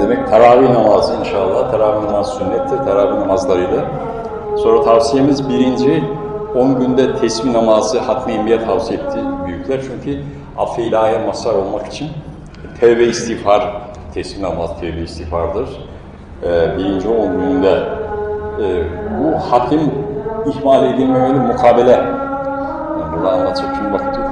Demek teravih namazı inşallah. Teravih namazı sünnettir. Teravih namazlarıyla. Sonra tavsiyemiz birinci, 10 günde tesbih namazı hatmi inmeye tavsiye etti büyükler. Çünkü affı ilahiye mazhar olmak için tevbe istiğfar, tesbih namazı tevbe istiğfardır. Ee, birinci 10 gününde e, bu hatim ihmal edilmemeli mukabele. Yani burada anlatacak şimdi yok.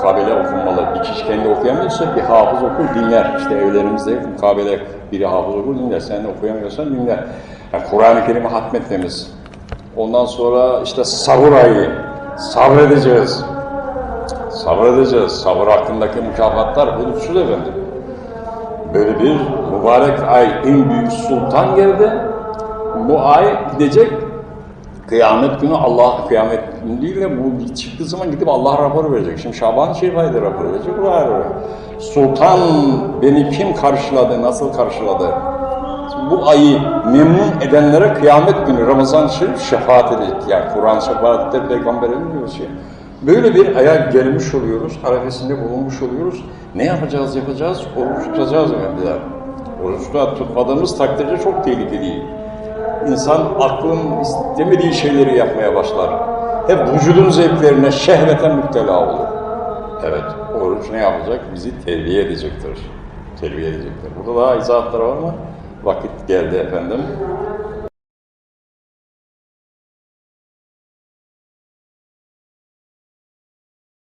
Mukabele okunmalı. Bir kişi kendi okuyamıyorsa bir hafız okur dinler. İşte evlerimizde mukabele biri hafız okur dinler. Sen de okuyamıyorsan dinler. Yani Kur'an-ı Kerim'i hatmetmemiz. Ondan sonra işte sahur ayı. Sabredeceğiz. Sabredeceğiz. Sabır hakkındaki mükafatlar hudutsuz efendim. Böyle bir mübarek ay, en büyük sultan geldi. Bu ay gidecek, kıyamet günü Allah kıyamet günü değil de bu çıktığı zaman gidip Allah raporu verecek. Şimdi Şaban Şerif ayda rapor verecek. Bu ayrı. Sultan beni kim karşıladı, nasıl karşıladı? Bu ayı memnun edenlere kıyamet günü Ramazan Şerif şefaat edecek. Yani Kur'an şefaatte peygamberin diyor şey. Böyle bir aya gelmiş oluyoruz, arefesinde bulunmuş oluyoruz. Ne yapacağız yapacağız? Oruç tutacağız efendiler. Oruçta tutmadığımız takdirde çok tehlikeli. İnsan aklın istemediği şeyleri yapmaya başlar. Hep vücudun zevklerine, şehvete müptela olur. Evet, oruç ne yapacak? Bizi terbiye edecektir. Terbiye edecektir. Burada daha izahatlar var mı? Vakit geldi efendim.